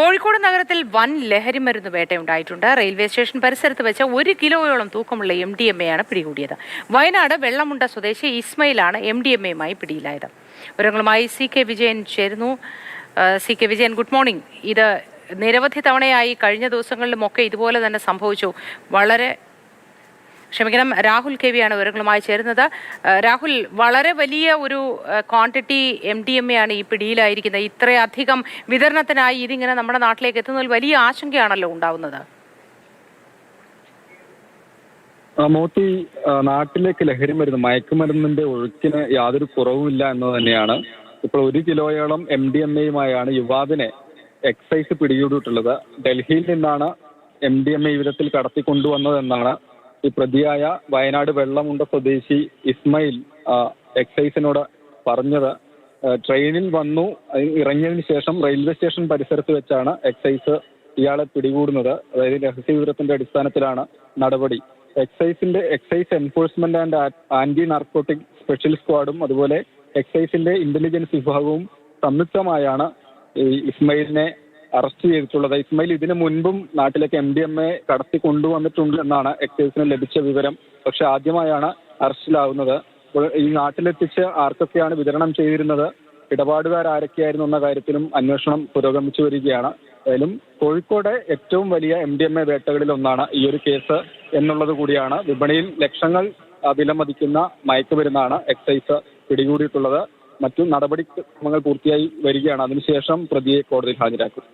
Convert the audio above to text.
കോഴിക്കോട് നഗരത്തിൽ വൻ ലഹരി മരുന്ന് വേട്ടയുണ്ടായിട്ടുണ്ട്. റെയിൽവേ സ്റ്റേഷൻ പരിസരത്ത് വെച്ച് ഒരു കിലോയോളം തൂക്കമുള്ള എം ഡി എം എയാണ് പിടികൂടിയത്. വയനാട് വെള്ളമുണ്ട സ്വദേശി ഇസ്മയിലാണ് എം ഡി എം എയുമായി പിടിയിലായത്. വിവരങ്ങളുമായി സി കെ വിജയൻ ചേരുന്നു. C K Vijayan good morning. ഇത് നിരവധി തവണയായി കഴിഞ്ഞ ദിവസങ്ങളിലുമൊക്കെ ഇതുപോലെ തന്നെ സംഭവിച്ചു. വളരെ ക്ഷമിക്കണം രാഹുൽ കെ വിയാണ് വിവരങ്ങളുമായി ചേരുന്നത്. രാഹുൽ വളരെ വലിയ ഒരു quantity M D M A ആണ് ഈ പിടിയിലായിരിക്കുന്നത്. ഇത്രയധികം വിതരണത്തിനായി ഇതിങ്ങനെ നമ്മുടെ നാട്ടിലേക്ക് എത്തുന്നതിൽ വലിയ ആശങ്കയാണല്ലോ ഉണ്ടാവുന്നത്. മോത്തി നാട്ടിലേക്ക് ലഹരി മരുന്ന് മയക്കുമരുന്നിന്റെ ഒഴുക്കിന് യാതൊരു കുറവുമില്ല എന്ന് തന്നെയാണ്. ഇപ്പോൾ ഒരു കിലോയോളം എം ഡി എം എയുമായാണ് യുവാവിനെ എക്സൈസ് പിടികൂടിയിട്ടുള്ളത്. ഡൽഹിയിൽ നിന്നാണ് എം ഡി എം എ വിധത്തിൽ കടത്തിക്കൊണ്ടുവന്നതെന്നാണ് ഈ പ്രതിയായ വയനാട് വെള്ളമുണ്ട സ്വദേശി ഇസ്മയിൽ എക്സൈസിനോട് പറഞ്ഞത് ട്രെയിനിൽ വന്നു ഇറങ്ങിയതിന് ശേഷം റെയിൽവേ സ്റ്റേഷൻ പരിസരത്ത് വെച്ചാണ് എക്സൈസ് ഇയാളെ പിടികൂടുന്നത്. അതായത് രഹസ്യ വിവരത്തിന്റെ അടിസ്ഥാനത്തിലാണ് നടപടി. എക്സൈസിന്റെ excise enforcement and anti narcotic special സ്ക്വാഡും അതുപോലെ എക്സൈസിന്റെ ഇന്റലിജൻസ് വിഭാഗവും സംയുക്തമായാണ് ഈ ഇസ്മയിലിനെ അറസ്റ്റ് ചെയ്തിട്ടുള്ളത്. ഇസ്മയിൽ ഇതിനു മുൻപും നാട്ടിലേക്ക് എം ഡി എം എ കടത്തി കൊണ്ടുവന്നിട്ടുണ്ട് എന്നാണ് എക്സൈസിന് ലഭിച്ച വിവരം. പക്ഷെ ആദ്യമായാണ് അറസ്റ്റിലാവുന്നത്. ഈ നാട്ടിലെത്തിച്ച് ആർക്കൊക്കെയാണ് വിതരണം ചെയ്തിരുന്നത്? ഇടപാടുകാർ ആരൊക്കെയായിരുന്നു എന്ന കാര്യത്തിലും അന്വേഷണം പുരോഗമിച്ചു വരികയാണ്. ഏതായാലും കോഴിക്കോട് ഏറ്റവും വലിയ എം ഡി എം എ വേട്ടകളിൽ ഒന്നാണ് ഈ ഒരു കേസ് എന്നുള്ളത് കൂടിയാണ്. വിപണിയിൽ ലക്ഷങ്ങൾ വിലമതിക്കുന്ന മയക്കുമരുന്നാണ് എക്സൈസ് പിടികൂടിയിട്ടുള്ളത്. മറ്റു നടപടിക്രമങ്ങൾ പൂർത്തിയായി വരികയാണ്. അതിനുശേഷം പ്രതിയെ കോടതിയിൽ ഹാജരാക്കും.